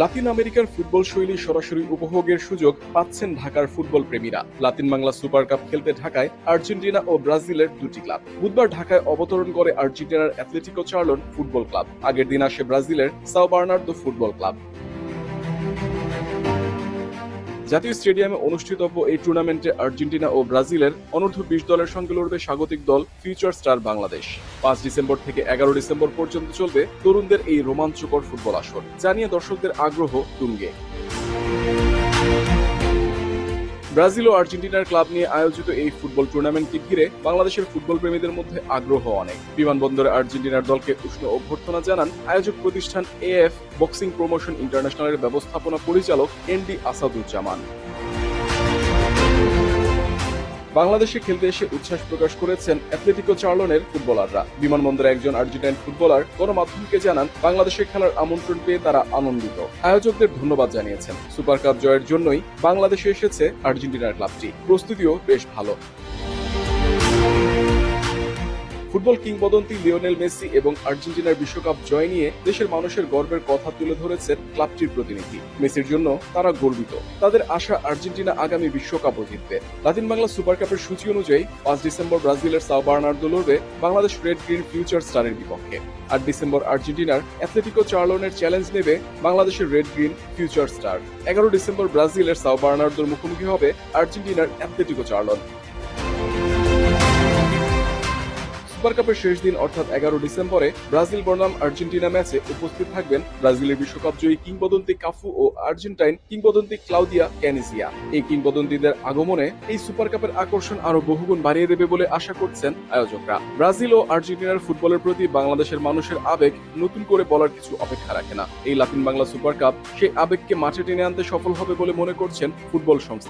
লাতিন আমেরিকার ফুটবল শৈলী সরাসরি উপভোগের সুযোগ পাচ্ছেন ঢাকার ফুটবল প্রেমীরা। লাতিন বাংলা সুপার কাপ খেলতে ঢাকায় আর্জেন্টিনা ও ব্রাজিলের দুটি ক্লাব। বুধবার ঢাকায় অবতরণ করে আর্জেন্টিনার অ্যাথলেটিকো চার্লন ফুটবল ক্লাব। আগের দিন আসে ব্রাজিলের সাও বার্নার্দো ফুটবল ক্লাব। জাতীয় স্টেডিয়ামে অনুষ্ঠিতব্য এই টুর্নামেন্টে আর্জেন্টিনা ও ব্রাজিলের অনূর্ধ্ব বিশ দলের সঙ্গে লড়বে স্বাগতিক দল ফিউচার স্টার বাংলাদেশ পাঁচ ডিসেম্বর থেকে এগারো ডিসেম্বর পর্যন্ত চলবে তরুণদের এই রোমাঞ্চকর ফুটবল আসর। জানিয়ে দর্শকদের আগ্রহ তুঙ্গে। ব্রাজিল ও আর্জেন্টিনার ক্লাব নিয়ে আয়োজিত এই ফুটবল টুর্নামেন্টকে ঘিরে বাংলাদেশের ফুটবল প্রেমীদের মধ্যে আগ্রহ অনেক। বিমানবন্দরে আর্জেন্টিনার দলকে উষ্ণ অভ্যর্থনা জানান আয়োজক প্রতিষ্ঠান এএফ বক্সিং প্রমোশন ইন্টারন্যাশনালের ব্যবস্থাপনা পরিচালক এন ডি আসাদুজ্জামান। বাংলাদেশে খেলতে এসে উচ্ছ্বাস প্রকাশ করেছেন অ্যাথলেটিকো চার্লনের ফুটবলাররা। বিমানবন্দরে একজন আর্জেন্টাইন ফুটবলার গণমাধ্যমকে জানান, বাংলাদেশে খেলার আমন্ত্রণ পেয়ে তারা আনন্দিত। আয়োজকদের ধন্যবাদ জানিয়েছেন। সুপার কাপ জয়ের জন্যই বাংলাদেশে এসেছে আর্জেন্টিনার ক্লাবটি। প্রস্তুতিও বেশ ভালো। ফুটবল কিংবদন্তি লিওনেল মেসি এবং আর্জেন্টিনার বিশ্বকাপ জয় নিয়ে দেশের মানুষের গর্বের কথা তুলে ধরেছেন ক্লাবটির প্রতিনিধি। মেসির জন্য তারা গর্বিত। তাদের আশা আর্জেন্টিনা আগামী বিশ্বকাপও জিতবে। লাতিন বাংলা সুপার কাপের সূচি অনুযায়ী পাঁচ ডিসেম্বর ব্রাজিলের সাও বার্নার্দো লড়বে বাংলাদেশ রেড গ্রিন ফিউচার স্টারের বিপক্ষে। আট ডিসেম্বর আর্জেন্টিনার অ্যাথলেটিকো চার্লনের চ্যালেঞ্জ নেবে বাংলাদেশের রেড গ্রিন ফিউচার স্টার। এগারো ডিসেম্বর ব্রাজিলের সাও বার্নার্দোর মুখোমুখি হবে আর্জেন্টিনার অ্যাথলেটিকো চার্লন। সুপার কাপের শেষ দিন, অর্থাৎ এগারো ডিসেম্বরে, ব্রাজিল বনাম আর্জেন্টিনা ম্যাচে উপস্থিত থাকবেন ব্রাজিলের বিশ্বকাপ জয়ী কিংবদন্তি কাফু ও আর্জেন্টাইন কিংবদন্তি ক্লাউদিয়া ক্যানিসিয়া। এই কিংবদন্তিদের আগমনে এই সুপার কাপের আকর্ষণ আরও বহুগুণ বাড়িয়ে দেবে বলে আশা করছেন আয়োজকরা। ব্রাজিল ও আর্জেন্টিনার ফুটবলের প্রতি বাংলাদেশের মানুষের আবেগ নতুন করে বলার কিছু অপেক্ষা রাখে না। এই লাতিন বাংলা সুপার কাপ সেই আবেগকে মাঠে টেনে আনতে সফল হবে বলে মনে করছেন ফুটবল সংস্থা।